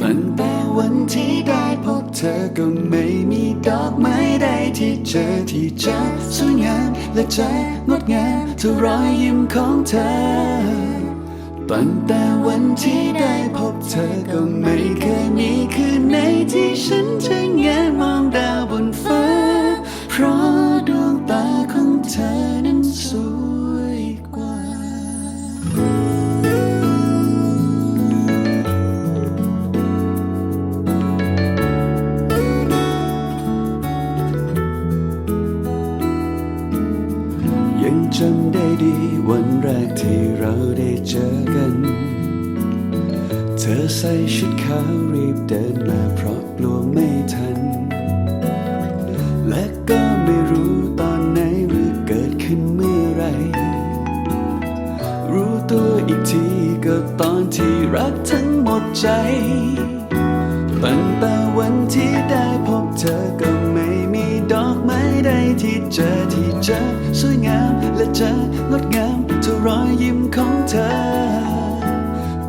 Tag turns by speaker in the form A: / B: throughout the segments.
A: ตั้งแต่วันที่ได้พบเธอก็ไม่มีดอกไม้ใดที่เจอที่จะสวยงามและใจงดงามเท่ารอยยิ้มของเธอ ตั้งแต่วันที่ได้พบเธอก็ไม่เคยมีคืนไหนที่ฉันจะ จำได้ดีวันแรกที่เราได้เจอกัน เธอใส่ชุดขาวรีบเดินมาเพราะกลัวไม่ทัน และก็ไม่รู้ตอนไหนหรือเกิดขึ้นเมื่อไร รู้ตัวอีกทีก็ตอนที่รักทั้งหมดใจ ตั้งแต่วันที่ได้พบเธอก็ เจอที่เจอสวยงามและเจองดงามเท่รอยยิ้มของเธอ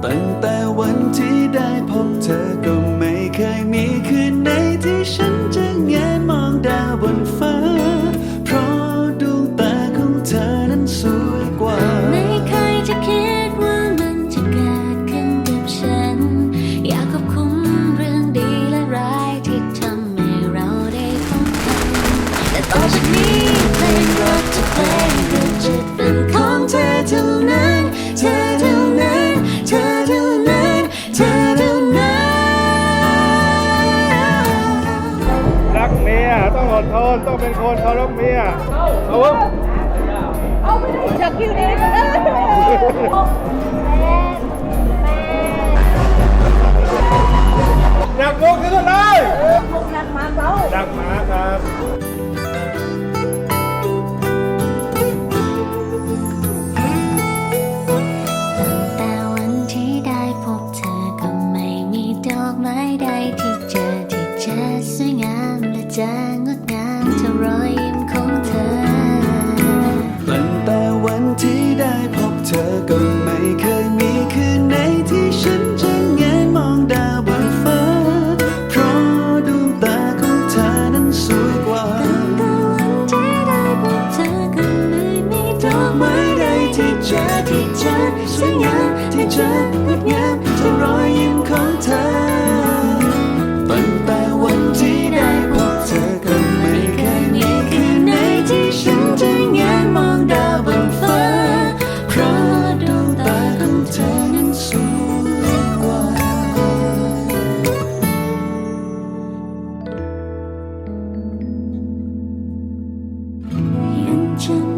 A: ตั้งแต่วันที่ได้พบเธอก็ไม่เคยมีคืนไหนที่ฉัน ต้องอ
B: ดทนต้องเป็น
C: คนเคารพเมียเอาวะ
D: จากคิวนี้ก็ได้
C: ดักมุกขึ้นเลย
D: พวกนักมาเบ้า
C: ดักหมาครับ
B: แต่วันที่ได้พบเธอก็ไม่มีดอกไม้ใดที่เจอที่เจอสวยงามและจะง
A: เจองดงามเท่ารอยยิ้มของเธอ ตั้งแต่วันที่ได้พบเธอก็ไม่เคยมีคืนไหนที่ฉันจะแงนมองดาวบนฟ้า เพราะดวงตาของเธอนั้นสวยกว่า
B: ยังจำ